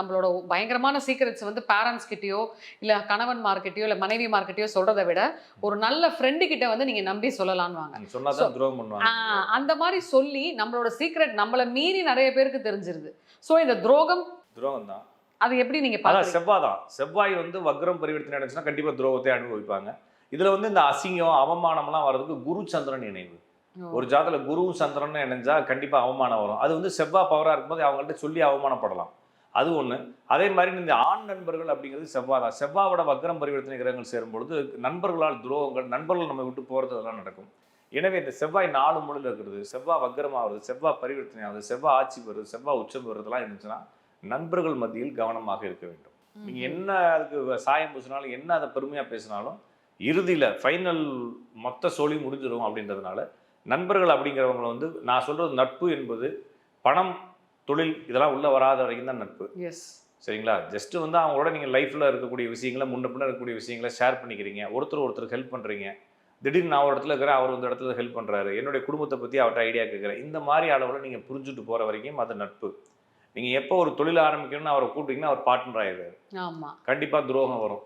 நம்மளோட பயங்கரமான சீக்ரெட்ஸ் வந்து பேரண்ட்ஸ் கிட்டயோ இல்ல கணவன் மார்க்கிட்டயோ இல்ல மனைவி மார்க்கிட்டயோ சொல்றதை விட ஒரு நல்ல ஃப்ரெண்டு கிட்ட வந்து நீங்க நம்பி ஆஹ் அந்த மாதிரி சொல்லி நம்மளோட சீக்ரெட் நம்மள மீறி நிறைய பேருக்கு தெரிஞ்சிருது. சோ இந்த துரோகம் துரோகம் தான் அது எப்படி நீங்க பாக்குறீங்க செவ்வாய் தான் செவ்வாய் வந்து வக்ரம் பரிவர்த்தனை அடைஞ்சுன்னா கண்டிப்பா துரோகத்தை அனுபவிப்பாங்க. இதுல வந்து இந்த அசிங்கம் அவமானம்லாம் வர்றதுக்கு குரு சந்திரன் இணைவு. ஒரு ஜாதத்துல குருவும் சந்திரன் இணைஞ்சா கண்டிப்பா அவமானம் வரும். அது வந்து செவ்வாய் பவரா இருக்கும்போது அவங்கள்ட்ட சொல்லி அவமானப்படலாம். அது ஒண்ணு. அதே மாதிரி இந்த ஆண் நண்பர்கள் அப்படிங்கிறது செவ்வாய் தான். செவ்வாயோட வக்ரம் பரிவர்த்தனை கிரகங்கள் சேரும்பொழுது நண்பர்களால் துரோகங்கள் நண்பர்கள் நம்ம விட்டு போறது அதெல்லாம் நடக்கும். எனவே இந்த செவ்வாய் நாலு மூலையில் இருக்கிறது செவ்வாய் வக்ரமாகிறது செவ்வாய் பரிவர்த்தனை ஆகுது செவ்வாய் ஆட்சி வருது செவ்வாய் உச்சம் வருதெல்லாம் இருந்துச்சுன்னா நண்பர்கள் மத்தியில் கவனமாக இருக்க வேண்டும். நீங்க என்ன அதுக்கு சாயம் பூசினாலும் என்ன அதை பெருமையா பேசினாலும் இறுதியில ஃபைனல் மொத்த சோழி முடிஞ்சிடும் அப்படின்றதுனால நண்பர்கள் அப்படிங்கிறவங்க வந்து நான் சொல்றது நட்பு என்பது பணம் தொழில் இதெல்லாம் உள்ள வராத வரைக்கும் தான் நட்பு. எஸ் சரிங்களா? ஜஸ்ட் வந்து அவங்களோட நீங்கள் லைஃப்பில் இருக்கக்கூடிய விஷயங்களை முன்ன பின்ன இருக்கக்கூடிய விஷயங்களை ஷேர் பண்ணிக்கிறீங்க. ஒருத்தர் ஒருத்தருக்கு ஹெல்ப் பண்ணுறீங்க திடீர்னு நான் ஒரு இடத்துல இருக்கிறேன் அவர் இந்த இடத்துல ஹெல்ப் பண்ணுறாரு என்னுடைய குடும்பத்தை பற்றி அவர்கிட்ட ஐடியா கேட்குறேன். இந்த மாதிரி அளவில் நீங்கள் புரிஞ்சுட்டு போகிற வரைக்கும் அது நட்பு. நீங்கள் எப்போ ஒரு தொழில் ஆரம்பிக்கணும்னு அவரை கூப்பிட்டீங்கன்னா அவர் பார்ட்னர் ஆயிடுறாரு ஆமா. கண்டிப்பாக துரோகம் வரும்.